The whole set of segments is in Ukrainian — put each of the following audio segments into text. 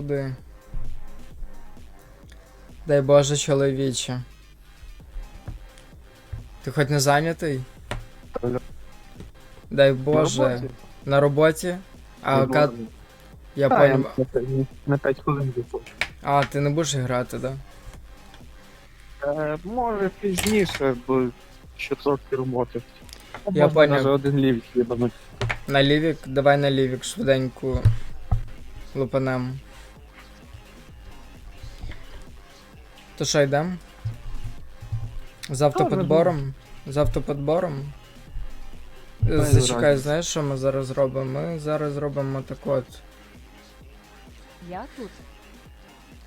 сюди. Дай Боже, чоловіче. Ти хоч не зайнятий? Дай Боже. На роботі? На роботі? А, ка... роботі. я понял. на На 5 хвилин. А, ти не будеш грати, да? Е, може пізніше, бо ще трохи роботи. Я Можна поняв. навіть один лівік їбануть. На лівік, давай на лівік швиденько лупанем. То що йдем? З автоподбором? З автоподбором? Зачекай, знаєш, що ми зараз робимо? Ми зараз робимо так от. Я тут.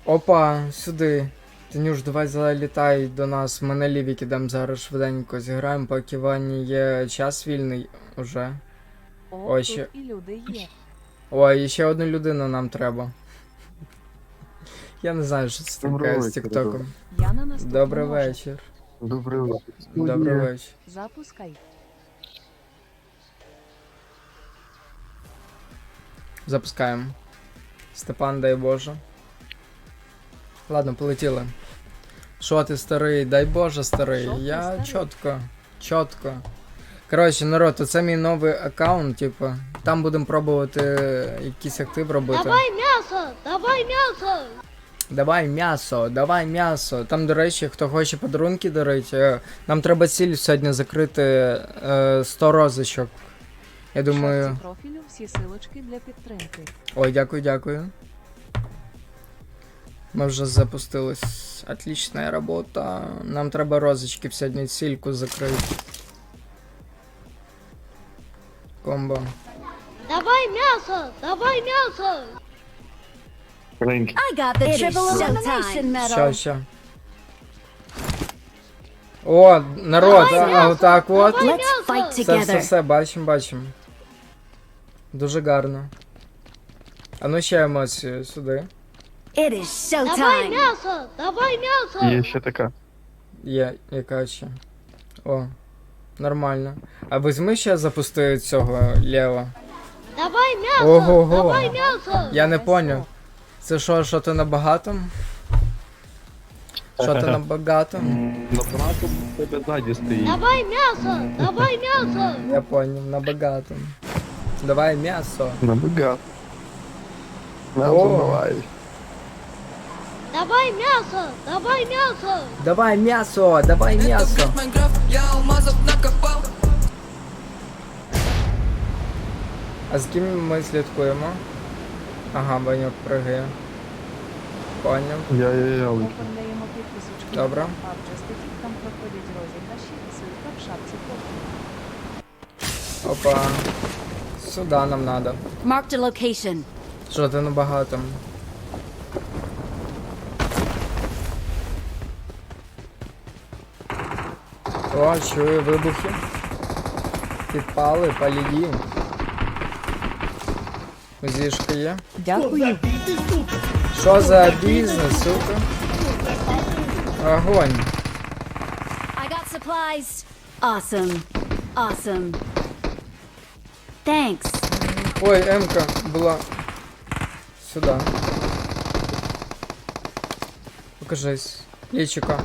Опа, сюди. Танюш, давай залітай до нас. Ми на лівік ідемо зараз швиденько зіграємо, поки Вані є час вільний уже. О, Ой, тут ще- і люди є. Ой, ще одну людину нам треба. Я не знаю, що це таке з Тіктоком. Добрий вечір. Добрий вечір. Добрий вечір. Запускай. Запускаємо. Степан, дай Боже. Ладно, полетіли. Що ти старий? Дай Боже, старий. Ти, Я старий? чітко. Чітко. Коротше, народ, оце мій новий аккаунт, типу. Там будемо пробувати якийсь актив робити. Давай мясо! Давай мясо! Давай м'ясо, давай м'ясо. Там, до речі, хто хоче подарунки дарити, е, нам треба ціль сьогодні закрити е, 100 розочок. Я думаю. профілю всі силочки для підтримки. Ой, дякую, дякую. Ми вже запустились. Отличная робота. Нам треба розочки сьогодні цільку закрити. Комбо. Давай мясо! Давай мясо! Реньки. I got the triple elimination medal. Ща, ща. О, народ, а, а отак от. Let's fight! Все, все, together. все, бачимо, бачимо. Дуже гарно. А ну ще емоцію сюди. It is Давай showtime. мясо! Давай мясо! Є ще така. Є, яка ще. О, нормально. А візьми ще запусти цього Лева. Давай мясо! Ого-го. Давай мясо! Я не поняв. Це що, що ти на багатом? Що ти на багатом? На багато в тебе ззаді стоїть. Давай мясо! Давай мясо! Я поняв, на багатом. Давай м'ясо. На багато. На О. давай. Давай мясо! Давай мясо! Давай м'ясо, давай м'ясо. А з ким ми слідкуємо? Ага, Ванюк пригає. Поняв. Я, я, я. Оформляємо підписочки. Добре. А в частоті там проходять розіграші, ссылка в шапці профілю. Опа. Сюда нам надо. Marked a location. Що ти на багатом? О, чую вибухи. Підпали, поліді. Зішка є. Дякую. Що за бізнес, сука? Огонь. I got supplies. Awesome. Awesome. Thanks. Ой, М-ка була. Сюда. Покажись. Лічика.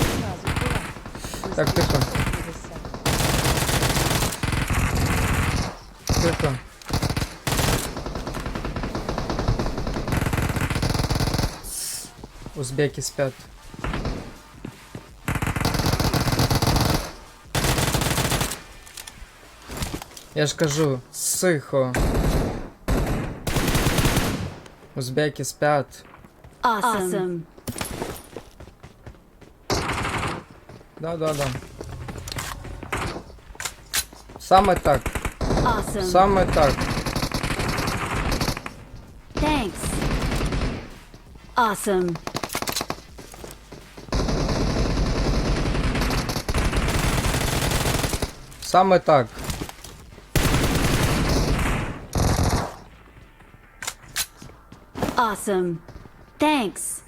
Одразу була. Так, тихо. Тихо. Узбеки спят. Я ж кажу, сихо. Узбеки спят. Awesome. Да-да-да. Саме так. Awesome. Саме так. Thanks. Awesome. Саме так. Awesome. Thanks.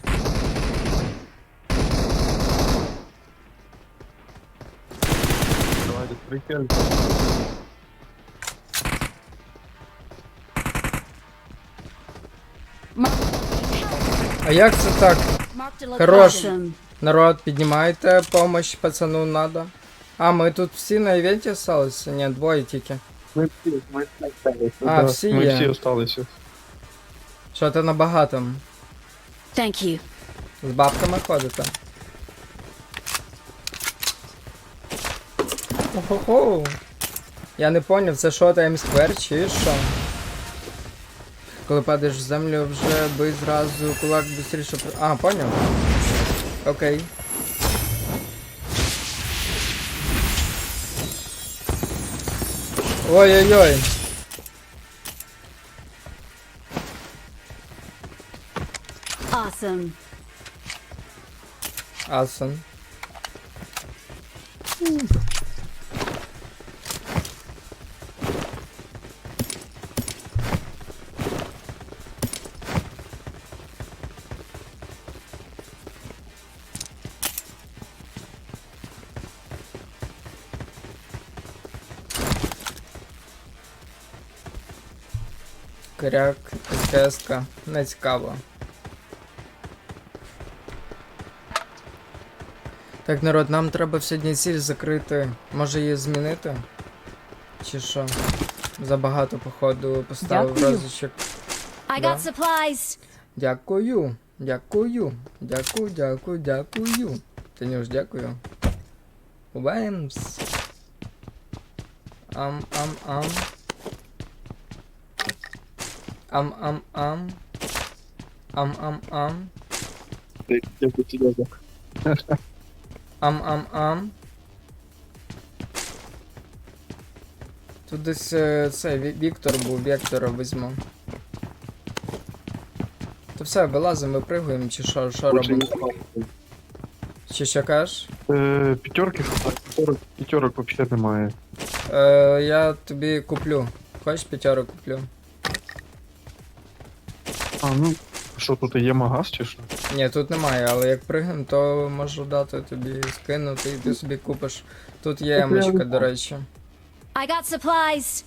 Давай, прикинь. А як це так? Хорош. Народ, піднімайте помощь пацану надо. А, ми тут всі на івенті залишилися? Ні, двоє тільки. Ми всі, ми всі осталися. А, всі Ми є. всі осталися. Що ти на багатому? Thank you. З бабками ходите? Охо-хо. Я не поняв, це що таймсквер чи що? Коли падаєш в землю, вже бий зразу кулак быстріше. А, поняв. Окей. Ой-ой-ой. Awesome. Асан. Коряк, СКС, не цікаво. Так, народ, нам треба сьогодні ціль закрити. Може її змінити? Чи що? Забагато, походу, поставив Дякую. розочок. I Да. got supplies. Дякую. Дякую. Дякую, дякую, дякую. Танюш, дякую. Бемс. Ам, тут серйозно. Ам-ам-ам. Тут десь е, цей Віктор був, Віктора візьму. То все, вилазимо, випригуємо, чи що, що робимо? Чи що кажеш? Е, П'ятерки п'ятерок, п'ятерок взагалі немає. Е, я тобі куплю. Хочеш п'ятеро куплю? А, ну, що тут є магаз чи що? Ні, тут немає, але як пригнем, то можу дати тобі скинути і ти собі купиш. Тут є Так емочка, до речі. I got supplies.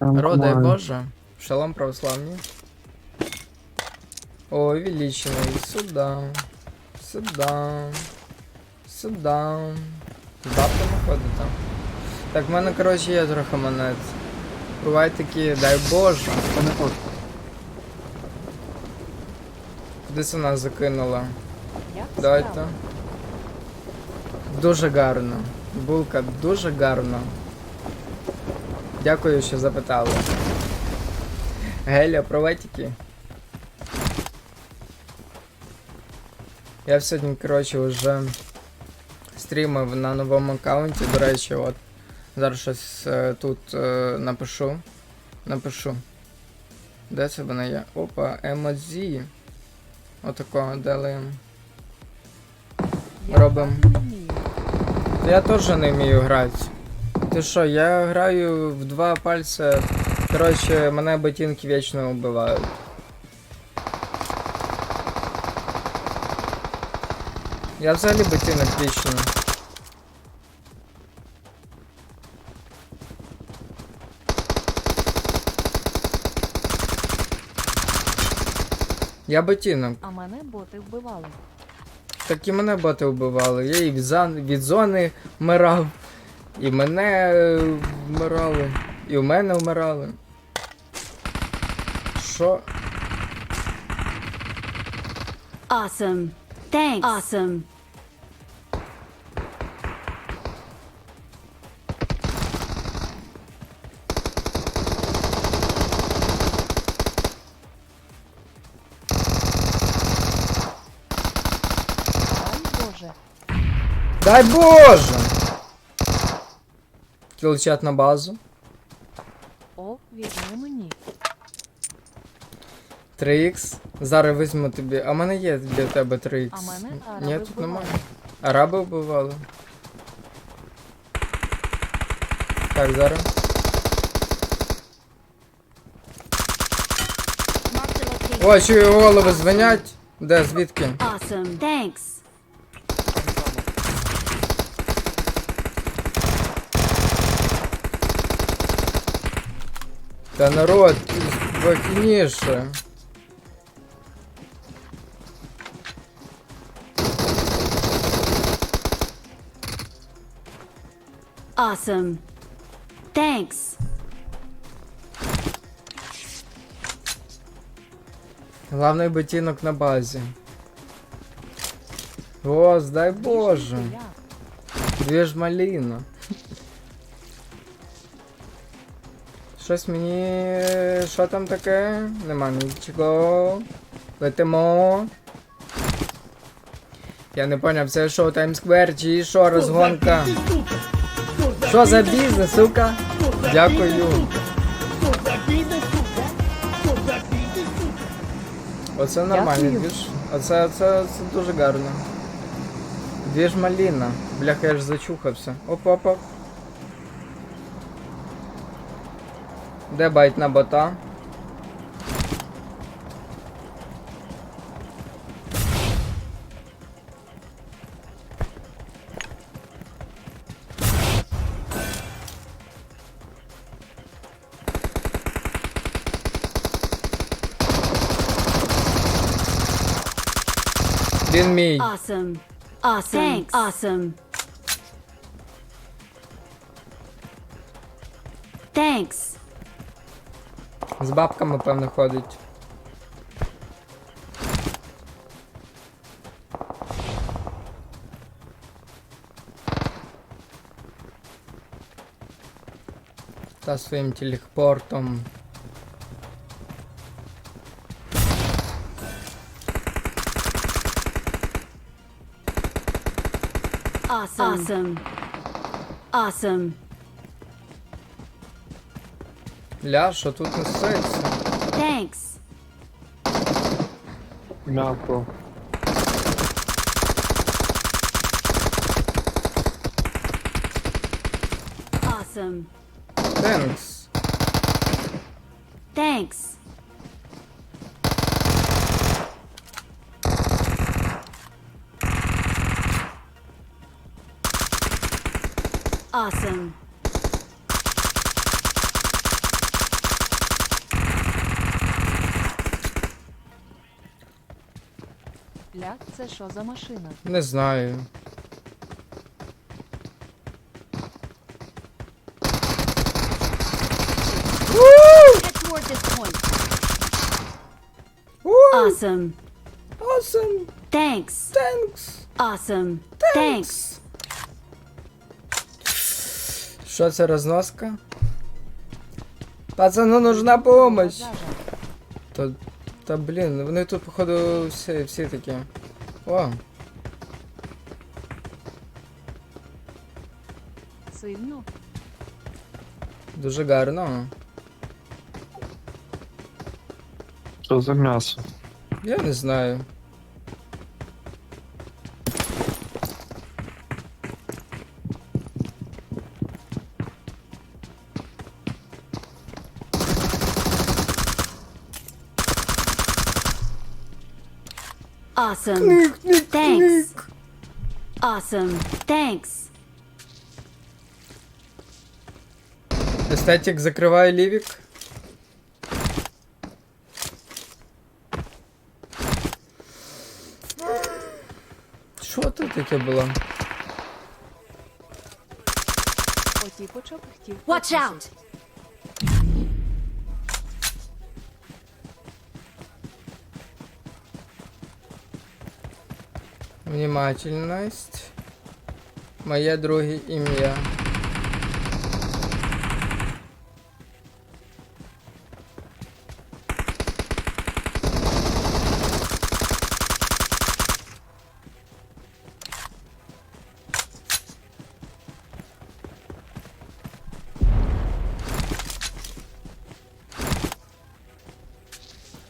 Родай Нормально. Боже. Шалом православні. Ой, величений. Сюда. Сюда. Сюда. Бабками ходите. Так, в мене, коротше, є трохи монет. Буває такі, дай Боже. Та не можу. Куди нас закинула? Справи? Дуже гарно. Булка дуже гарно. Дякую, що запитали. Геля, приветики. Я сьогодні, коротше, вже стрімив на новому аккаунті. До речі, от. Зараз щось е, тут е, напишу. Напишу. Де це вона є? Опа, емодзі. Отакого делаємо. Робимо. вмію. Я теж не вмію грати. Ти що, я граю в два пальця. Коротше, мене ботинки вічно вбивають. Я взагалі ботинок вічно. Я ботинок. А мене боти вбивали. Так і мене боти вбивали. Я і від, зон- від зони вмирав. І мене е, вмирали. І у мене вмирали. Що? Awesome. Thanks. Awesome. Дай Боже! Кілчат на базу. О, візьми мені. 3х. Зараз візьму тобі. А в мене є для тебе 3х. А мене араби Ні, тут немає. Араби вбивали. Так, зараз. О, чую голови дзвонять. Де, звідки? Awesome. Thanks. Да народ, бакинеша. Awesome. Thanks. Главный ботинок на базе. О, сдай боже. Две ж малина. Щось мені. Що там таке? Нема нічого. Летимо. Я не поняв, це що, Таймсквер чи що, розгонка? Що за бізнес, сука? Дякую. Оце нормальний Дякую. двіж. Оце, оце, це дуже гарно. Двіж маліна. Бляха, я ж зачухався. Оп-оп-оп. Де байт на бота? Він мій. Awesome. Awesome. Thanks. Awesome. Thanks. З бабками, певно, ходить. Та своїм телепортом. Awesome. Awesome. Awesome. Ля, що тут несеться? Thanks. М'яко. Awesome. Тенкс. Thanks. Awesome. Ля, це що за машина? Не знаю. Awesome. Awesome. Thanks. Thanks. Awesome. Thanks. Що це розноска? Пацану нужна помощь. Зажа. Та, блін, вони тут, походу, всі, всі такі. О, Сильно? дуже гарно. Що за м'ясо? Я не знаю. Awesome. Thanks. Awesome. Thanks. Естетик закриває лівік. Що це таке було? Отіпочок хотів. Watch out. Внимательність. Моє друге ім'я.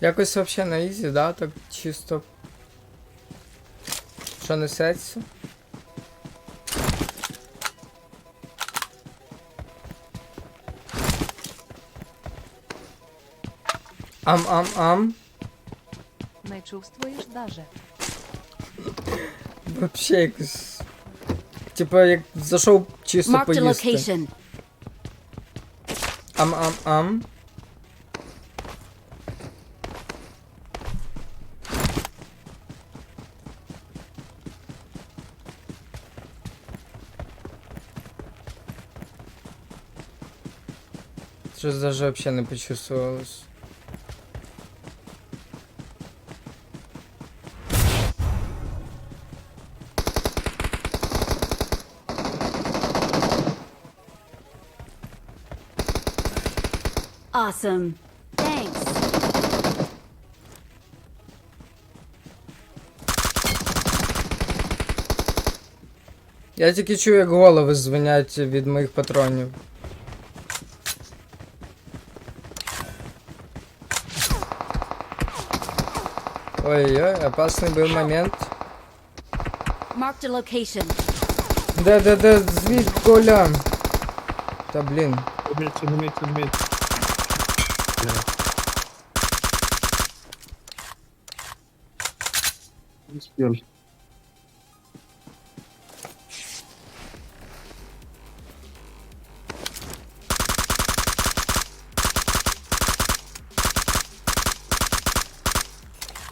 Якось вообще на ізі, да? Так чисто. Що несеться? Ам-ам-ам. Не чувствуєш даже. Вообще якось. Типа як зайшов чисто поїсти. Ам-ам-ам. Щось даже вообще не почувствовалось. Awesome. Thanks. Я тільки чую, як голови дзвонять від моїх патронів. Ой-ой, опасний був момент. Да-да-да, звідки Коля? Та блін. Умейте, умейте, умейте. Бля. Не успел.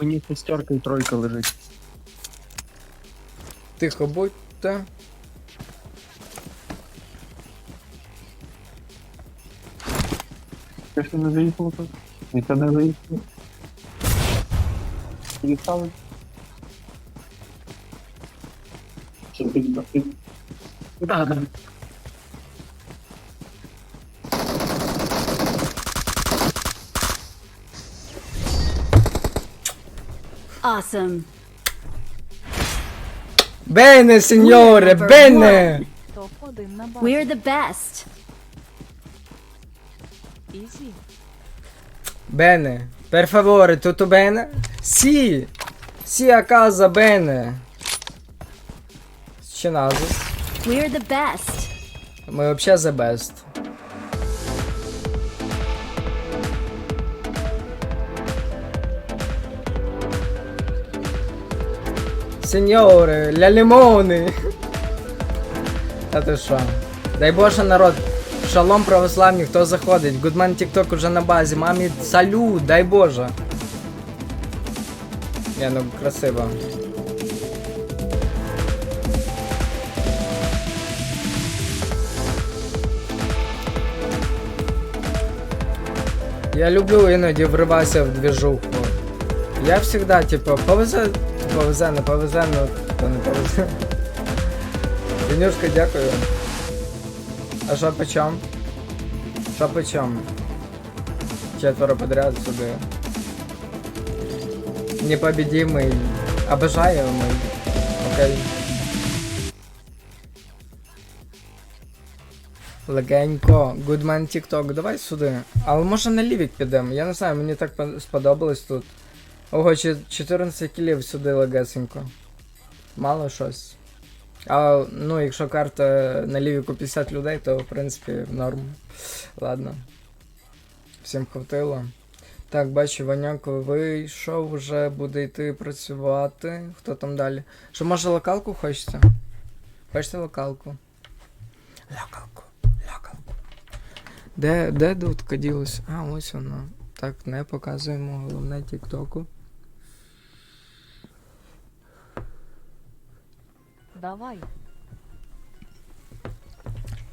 Мені шестерка і тройка лежить. Тихо будьте. Ти що не заїхало тут? Ніхто не заїхало. Їхали. Що ти ти- Да, Awesome. Бене, сеньоре, Number бене! Топ-1 на базі. We're the best. Ізі. Bene, per favore, tutto bene? Sì, sì a casa bene. Ще назис. We're the best. Ми вообще the best. Сеньоре, ля лимони. Та ти що? Дай Боже, народ. Шалом православні, хто заходить? Гудман TikTok уже на базі. Мамі салют, дай Боже. Не, ну красиво. Я люблю іноді вриватися в движуху. Я всегда, типу, повезе, повезе, не повезе, ну то не повезе. Денюшка, дякую. А що по чому? Що по чому? Четверо подряд сюди. Непобедимый. Обожаемый. Окей. Легенько. Goodman TikTok, давай сюди. Але може на лівік підемо. Я не знаю, мені так сподобалось тут. Ого, чи- 14 кілів сюди легесенько. Мало щось. А ну, якщо карта на лівіку 50 людей, то в принципі норм. Ладно. Всім хватило. Так, бачу, Ваняк вийшов, вже буде йти працювати. Хто там далі? Що може локалку хочете? Хочете локалку? Локалку, локалку. Де, де ділась? А, ось вона. Так, не показуємо головне тіктоку. Давай.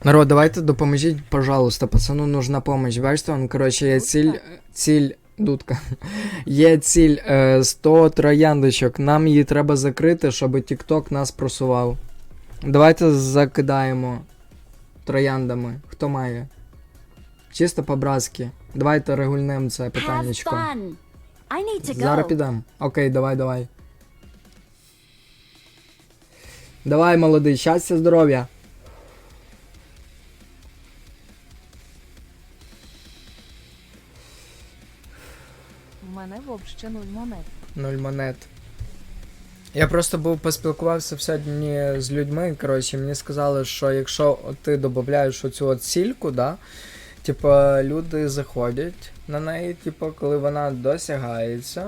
Народ, давайте допоможіть, пожалуйста, пацану нужна помощь. Бачите, он, коротше, є ціль, ціль, дудка. Є ціль е, 100 трояндочок. Нам її треба закрити, щоб TikTok нас просував. Давайте закидаємо трояндами. Хто має? Чисто по-братськи. Давайте регульнемо це питаннячко. to Зараз підемо. Окей, давай, давай. Давай, молодий, щастя, здоров'я. У мене взагалі нуль монет. Нуль монет. Я просто був поспілкувався сьогодні з людьми. Коротше, мені сказали, що якщо ти додаєш оцю от сільку, да, типа люди заходять на неї, типа, коли вона досягається.